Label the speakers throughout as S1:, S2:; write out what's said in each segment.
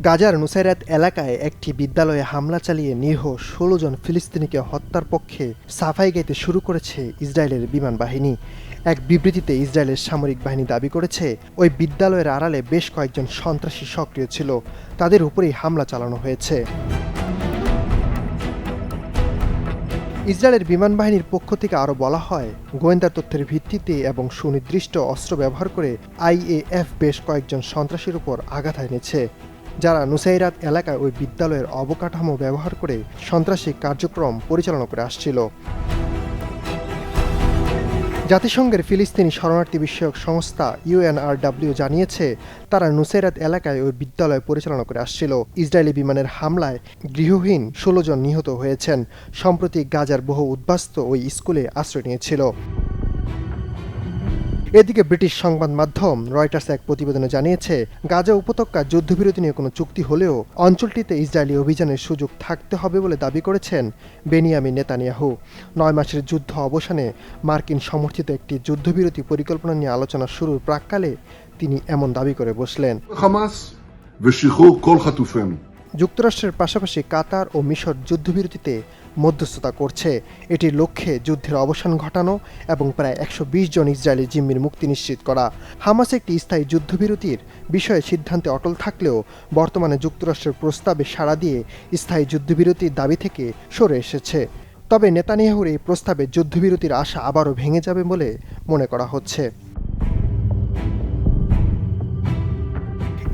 S1: গাজার নুসাইরাত এলাকায় একটি বিদ্যালয়ে হামলা চালিয়ে নিরীহ ষোলো জন ফিলিস্তিনিকে হত্যার পক্ষে সাফাই গাইতে শুরু করেছে ইসরায়েলের বিমান বাহিনী। এক বিবৃতিতে ইসরায়েলের সামরিক বাহিনী দাবি করেছে, ওই বিদ্যালয়ের আড়ালে বেশ কয়েকজন সন্ত্রাসী সক্রিয় ছিল, তাদের উপরেই হামলা চালানো হয়েছে। ইসরায়েলের বিমান বাহিনীর পক্ষ থেকে আরও বলা হয়, গোয়েন্দা তথ্যের ভিত্তিতে এবং সুনির্দিষ্ট অস্ত্র ব্যবহার করে আইএএফ বেশ কয়েকজন সন্ত্রাসীর উপর আঘাত এনেছে যারা নুসাইরাত এলাকায় ওই বিদ্যালয়ের অবকাঠামো ব্যবহার করে সন্ত্রাসী কার্যক্রম পরিচালনা করে আসছিল। জাতিসংঘের ফিলিস্তিনি শরণার্থী বিষয়ক সংস্থা ইউএনআরডব্লিউ জানিয়েছে, তারা নুসেরাত এলাকায় ওই বিদ্যালয় পরিচালনা করে আসছিল। ইসরায়েলি বিমানের হামলায় গৃহহীন ষোলো জন নিহত হয়েছেন। সম্প্রতি গাজার বহু উদ্বাস্ত ওই স্কুলে আশ্রয় নিয়েছিল। এদিকে ব্রিটিশ সংবাদ মাধ্যম রয়টার্স এক প্রতিবেদনে জানিয়েছে, গাজা উপত্যকা যুদ্ধবিরতি নিয়ে কোনো চুক্তি হলেও অঞ্চলটিতে ইসরায়েলি অভিযানের সুযোগ থাকতে হবে বলে দাবি করেছেন বেনিয়ামিন নেতানিয়াহু। নয় মাসের যুদ্ধ অবসানে মার্কিন সমর্থিত একটি যুদ্ধবিরতি পরিকল্পনা নিয়ে আলোচনা শুরুর প্রাককালে তিনি এমন দাবি করে বসলেন। যুক্তরাষ্ট্রের পাশাপাশি কাতার ও মিশর যুদ্ধবিরতিতে মধ্যস্থতা করছে। এটির লক্ষ্যে যুদ্ধের অবসান ঘটানো এবং প্রায় একশো বিশ জন ইসরায়েলি জিম্মির মুক্তি নিশ্চিত করা। হামাস একটি স্থায়ী যুদ্ধবিরতির বিষয়ে সিদ্ধান্তে অটল থাকলেও বর্তমানে যুক্তরাষ্ট্রের প্রস্তাবে সাড়া দিয়ে স্থায়ী যুদ্ধবিরতির দাবি থেকে সরে এসেছে। তবে নেতানিয়াহুর এই প্রস্তাবে যুদ্ধবিরতির আশা আবারও ভেঙে যাবে বলে মনে করা হচ্ছে।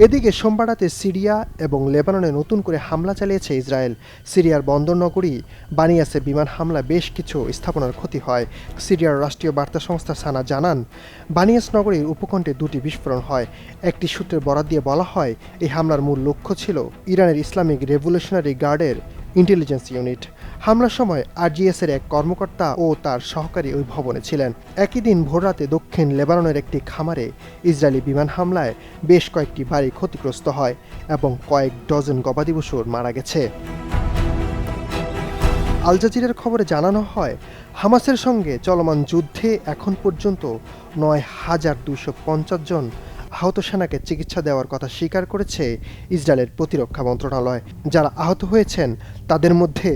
S1: এদিকে সোমবার সিরিয়া এবং লেবাননে নতুন করে হামলা চালিয়েছে ইসরায়েল। সিরিয়ার বন্দর নগরী বানিয়াসে বিমান হামলা বেশ কিছু স্থাপনার ক্ষতি হয়। সিরিয়ার রাষ্ট্রীয় বার্তা সংস্থা সানা জানান, বানিয়াস নগরীর উপকণ্ঠে দুটি বিস্ফোরণ হয়। একটি সূত্রের বরাত দিয়ে বলা হয়, এই হামলার মূল লক্ষ্য ছিল ইরানের ইসলামিক রেভলিউশনারি গার্ডের ইন্টেলিজেন্স ইউনিট হামলার সময় আরজিএস এর এক কর্মকর্তা ও তার সহকারী ওই ভবনে ছিলেন। একই দিন ভোররাতে দক্ষিণ লেবাননের একটি খামারে ইসরায়েলি বিমান হামলায় বেশ কয়েকটি বাড়ি ক্ষতিগ্রস্ত হয় এবং কয়েক ডজন গবাদি পশুর মারা গেছে। আল জাজিরের খবরে জানানো হয়, হামাসের সঙ্গে চলমান যুদ্ধে এখন পর্যন্ত নয় হাজার দুশো পঞ্চাশ জন আহত সেনাকে চিকিৎসা দেওয়ার কথা স্বীকার করেছে ইসরায়েলের প্রতিরক্ষা মন্ত্রণালয়। যারা আহত হয়েছেন, তাদের মধ্যে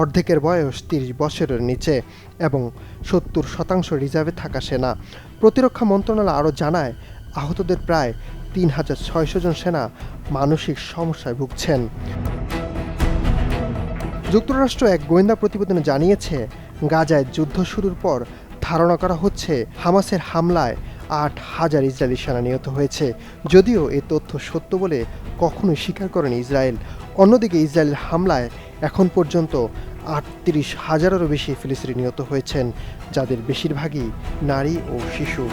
S1: অর্ধেকের বয়স তিরিশ বছরের নিচে এবং সত্তর শতাংশ রিজার্ভে থাকা সেনা। প্রতিরক্ষা মন্ত্রণালয় আরও জানায়, আহতদের প্রায় তিন হাজার ছয়শো জন সেনা মানসিক সমস্যায় ভুগছেন। যুক্তরাষ্ট্র এক গোয়েন্দা প্রতিবেদনে জানিয়েছে, গাজায় যুদ্ধ শুরুর পর ধারণা করা হচ্ছে, হামাসের হামলায় আট হাজার ইসরায়েলি সেনা নিহত হয়েছে। যদিও এ তথ্য সত্য বলে কখনোই স্বীকার করেনি ইসরায়েল। অন্যদিকে ইসরায়েলের হামলায় এখন পর্যন্ত আটত্রিশ হাজারেরও বেশি ফিলিস্তিনি নিহত হয়েছেন, যাদের বেশিরভাগই নারী ও শিশু।